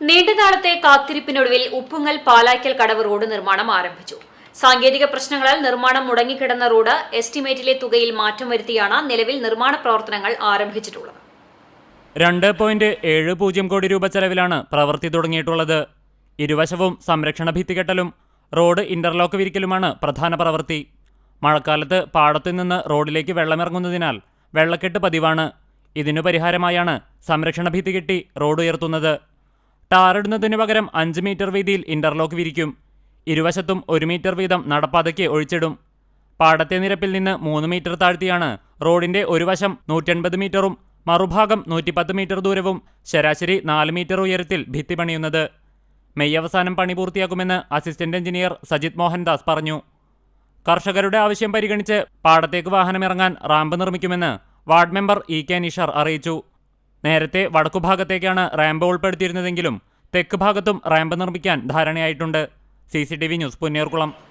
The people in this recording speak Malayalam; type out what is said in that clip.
നീണ്ടനാളത്തെ കാത്തിരിപ്പിനൊടുവിൽ ഉപ്പുങ്ങൽ പാലായ്ക്കൽ കടവ് റോഡ് നിർമ്മാണം ആരംഭിച്ചു. സാങ്കേതിക പ്രശ്നങ്ങളാൽ നിർമ്മാണം മുടങ്ങിക്കിടന്ന റോഡ് എസ്റ്റിമേറ്റിലെ തുകയിൽ മാറ്റം വരുത്തിയാണ് നിലവിൽ നിർമ്മാണ പ്രവർത്തനങ്ങൾ ആരംഭിച്ചിട്ടുള്ളത്. രണ്ട് പോയിന്റ് ഏഴ് പൂജ്യം കോടി രൂപ ചെലവിലാണ് പ്രവൃത്തി തുടങ്ങിയിട്ടുള്ളത്. ഇരുവശവും സംരക്ഷണ ഭിത്തികെട്ടലും റോഡ് ഇന്റർലോക്ക് വിരിക്കലുമാണ് പ്രധാന പ്രവൃത്തി. മഴക്കാലത്ത് പാടത്തു നിന്ന് റോഡിലേക്ക് വെള്ളമിറങ്ങുന്നതിനാൽ വെള്ളക്കെട്ട് പതിവാണ്. ഇതിനു പരിഹാരമായാണ് സംരക്ഷണ ഭിത്തി കെട്ടി റോഡ് ഉയർത്തുന്നത്. ടാറിടുന്നതിനു പകരം അഞ്ച് മീറ്റർ വീതിയിൽ ഇന്റർലോക്ക് വിരിക്കും. ഇരുവശത്തും ഒരു മീറ്റർ വീതം നടപ്പാതയ്ക്ക് ഒഴിച്ചിടും. പാടത്തെ നിരപ്പിൽ നിന്ന് മൂന്ന് മീറ്റർ താഴ്ത്തിയാണ് റോഡിന്റെ ഒരു വശം നൂറ്റൻപത് മീറ്ററും മറുഭാഗം നൂറ്റിപ്പത്ത് മീറ്റർ ദൂരവും ശരാശരി നാല് മീറ്റർ ഉയരത്തിൽ ഭിത്തി പണിയുന്നത്. മെയ് അവസാനം പണി പൂർത്തിയാക്കുമെന്ന് അസിസ്റ്റന്റ് എഞ്ചിനീയർ സജിത് മോഹൻദാസ് പറഞ്ഞു. കർഷകരുടെ ആവശ്യം പരിഗണിച്ച് പാടത്തേക്ക് വാഹനമിറങ്ങാൻ ramp നിർമ്മിക്കുമെന്ന് ward member E K Nishar അറിയിച്ചു. നേരത്തെ വടക്കുഭാഗത്തേക്കാണ് റാമ്പ് ഉൾപ്പെടുത്തിയിരുന്നതെങ്കിലും തെക്ക് ഭാഗത്തും റാമ്പ് നിർമ്മിക്കാൻ ധാരണയായിട്ടുണ്ട്. C news Punnerkulam.